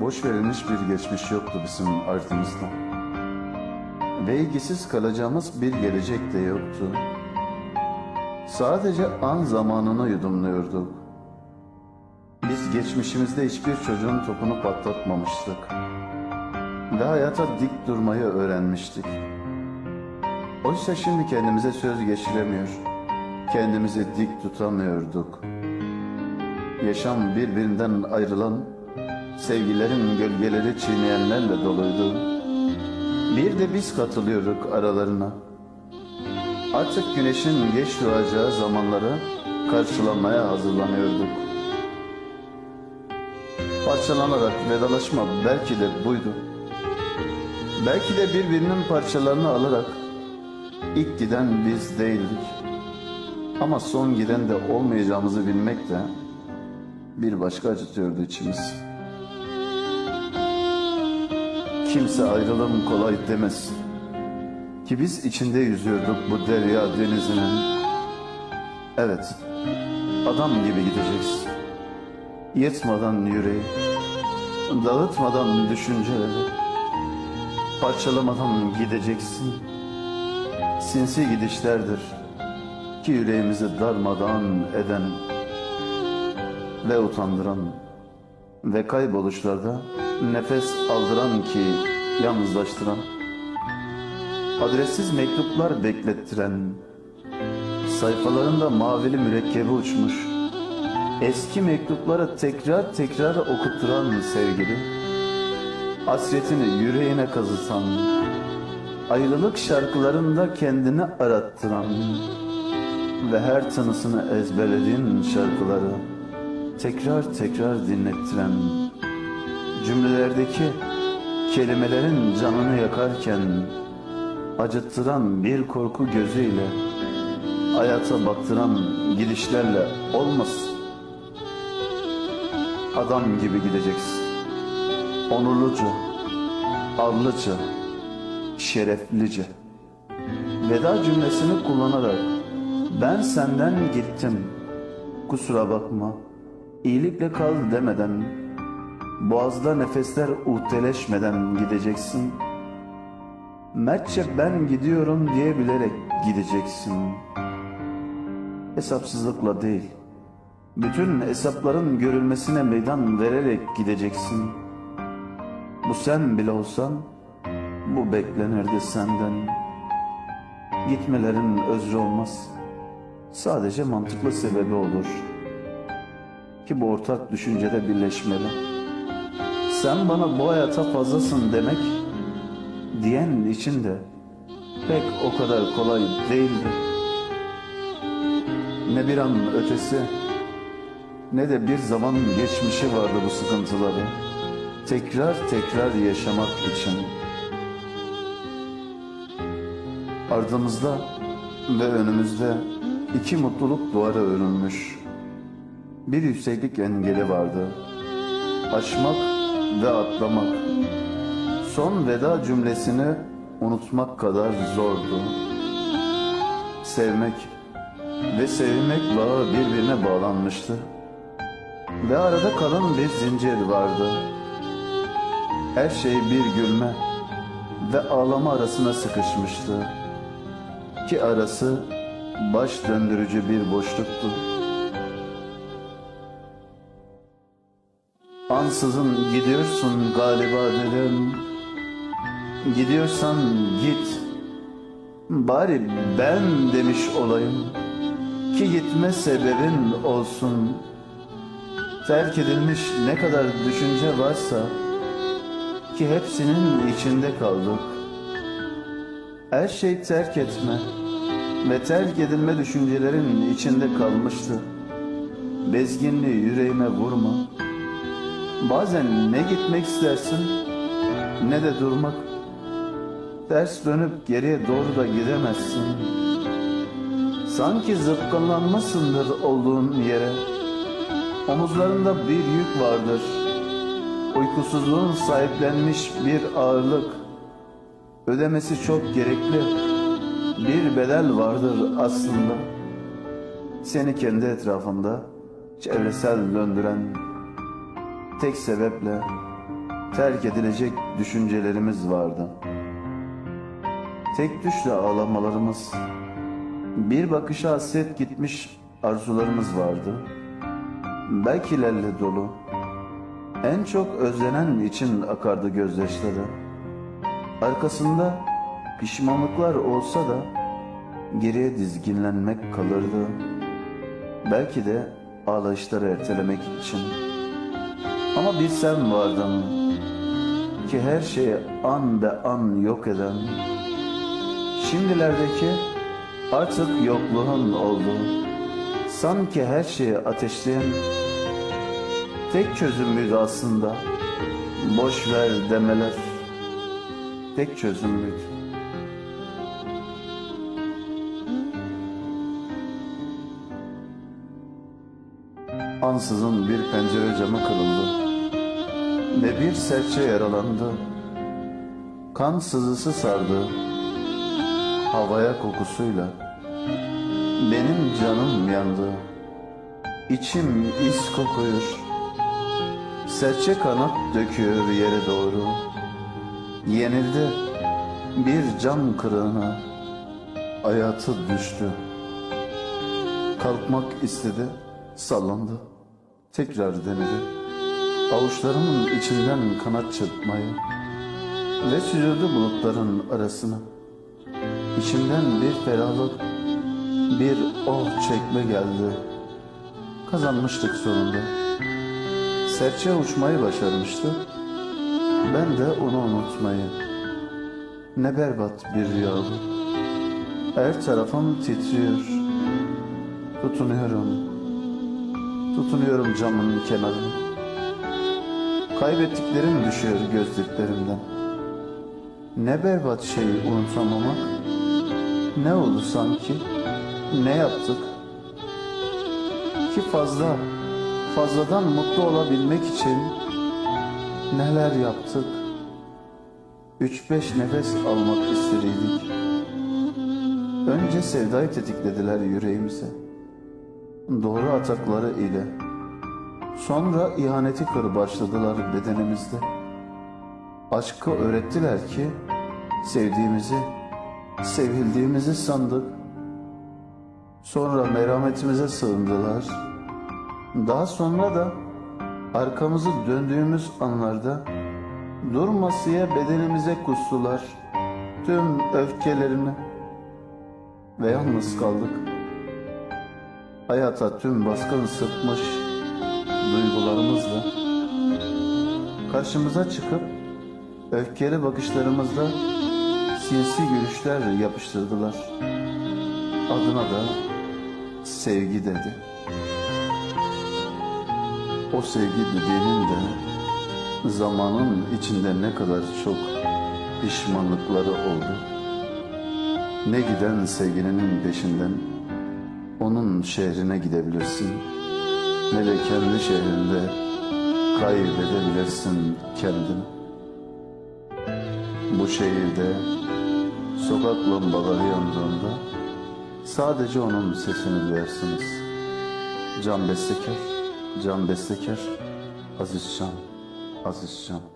Boş verilmiş bir geçmiş yoktu bizim ardımızda. Ve ilgisiz kalacağımız bir gelecek de yoktu. Sadece an zamanını yudumluyorduk. Biz geçmişimizde hiçbir çocuğun topunu patlatmamıştık. Ve hayata dik durmayı öğrenmiştik. Oysa şimdi kendimize söz geçiremiyor. Kendimizi dik tutamıyorduk. Yaşam birbirinden ayrılan, sevgilerin gölgeleri çiğneyenlerle doluydu. Bir de biz katılıyorduk aralarına. Artık güneşin geç doğacağı zamanları karşılamaya hazırlanıyorduk. Parçalanarak vedalaşma belki de buydu. Belki de birbirinin parçalarını alarak ilk giden biz değildik. Ama son giden de olmayacağımızı bilmek de bir başka acıtıyordu içimiz. Kimse ayrılım kolay demez. Ki biz içinde yüzüyorduk bu derya denizinin. Evet, adam gibi gideceksin. Yırtmadan yüreği, dağıtmadan düşünceleri, parçalamadan gideceksin. Sinsi gidişlerdir ki yüreğimizi darmadan eden ve utandıran ve kayboluşlarda nefes aldıran ki yalnızlaştıran adressiz mektuplar beklettiren sayfalarında mavili mürekkebi uçmuş eski mektupları tekrar tekrar okutturan sevgili hasretini yüreğine kazıtan ayrılık şarkılarında kendini arattıran ve her tanısını ezberlediğin şarkıları tekrar tekrar dinlettiren cümlelerdeki kelimelerin canını yakarken acıttıran bir korku gözüyle hayata baktıran gidişlerle olmasın. Adam gibi gideceksin. Onurluca, arlıca, şereflice. Veda cümlesini kullanarak ben senden gittim. Kusura bakma. iyilikle kal demeden boğazda nefesler uhteleşmeden gideceksin. Mertçe ben gidiyorum diye bilerek gideceksin. Hesapsızlıkla değil. Bütün hesapların görülmesine meydan vererek gideceksin. Bu sen bile olsan bu beklenirdi senden. Gitmelerin özrü olmaz. Sadece mantıklı sebebi olur. Ki bu ortak düşüncede birleşmeli. Sen bana bu hayata fazlasın demek diyen için de pek o kadar kolay değildi. Ne bir an ötesi ne de bir zaman geçmişi vardı bu sıkıntıları. Tekrar tekrar yaşamak için. Ardımızda ve önümüzde iki mutluluk duvarı örülmüş. Bir yükseklik engeli vardı. Aşmak ve atlamak. Son veda cümlesini unutmak kadar zordu. Sevmek ve sevilmek bağı birbirine bağlanmıştı. Ve arada kalın bir zincir vardı. Her şey bir gülme ve ağlama arasına sıkışmıştı. Ki arası baş döndürücü bir boşluktu. Ansızın gidiyorsun galiba dedim. Gidiyorsan git. Bari ben demiş olayım. Ki gitme sebebin olsun. Terk edilmiş ne kadar düşünce varsa ki hepsinin içinde kaldık. Her şey terk etme ve terk edilme düşüncelerin içinde kalmıştı. Bezginliği yüreğime vurma. Bazen ne gitmek istersin ne de durmak. Ters dönüp geriye doğru da gidemezsin. Sanki zıpkınlanmasındır olduğun yere. Omuzlarında bir yük vardır. Uykusuzluğun sahiplenmiş bir ağırlık. Ödemesi çok gerekli. Bir bedel vardır aslında. Seni kendi etrafında çevresel döndüren tek sebeple terk edilecek düşüncelerimiz vardı. Tek düşle ağlamalarımız, bir bakışa hasret gitmiş arzularımız vardı. Belki lelle dolu, en çok özlenen için akardı gözyaşları. Arkasında pişmanlıklar olsa da geriye dizginlenmek kalırdı. Belki de ağlayışları ertelemek için. Ama bir sen vardın ki her şeyi an be an yok eden. Şimdilerdeki artık yokluğun oldu. Sanki her şeyi ateşleyen tek çözümüydü aslında. Boş ver demeler tek çözümüydü. Ansızın bir pencere camı kırıldı ve bir serçe yaralandı. Kan sızısı sardı havaya kokusuyla. Benim canım yandı. İçim is kokuyor. Serçe kanat döküyor yere doğru. Yenildi bir cam kırığına. Hayatı düştü. Kalkmak istedi, sallandı. Tekrar denedi. Avuçlarımın içinden kanat çırpmayı ve süzüldü bulutların arasına. İçimden bir ferahlık, bir oh çekme geldi. Kazanmıştık sonunda. Serçe uçmayı başarmıştı. Ben de onu unutmayı. Ne berbat bir rüya. Her tarafım titriyor. Tutunuyorum. Tutunuyorum camın kenarına. Kaybettiklerim düşüyor gözlüklerimden. Ne berbat şeyi unutamamak. Ne oldu sanki? Ne yaptık? Ki fazla, fazladan mutlu olabilmek için neler yaptık? Üç beş nefes almak istediydik. Önce sevdayı tetiklediler yüreğimize. Doğru atakları ile. Sonra ihaneti kır başladılar bedenimizde. Aşkı öğrettiler ki sevdiğimizi, sevildiğimizi sandık. Sonra merhametimize sığındılar. Daha sonra da arkamızı döndüğümüz anlarda durmasıya bedenimize kustular tüm öfkelerini ve yalnız kaldık. Hayata tüm baskın sıkmış duygularımızla karşımıza çıkıp öfkeli bakışlarımızda sinsi gülüşler yapıştırdılar. Adına da sevgi dedi. O sevgi dediğinin de zamanın içinde ne kadar çok pişmanlıkları oldu. Ne giden sevgilinin peşinden onun şehrine gidebilirsin ne de kendi şehrinde kaybedebilirsin kendini. Bu şehirde sokak lambaları yandığında sadece onun sesini duyarsınız. Can Bestekar, Can Bestekar, Aziz Can, Aziz Can.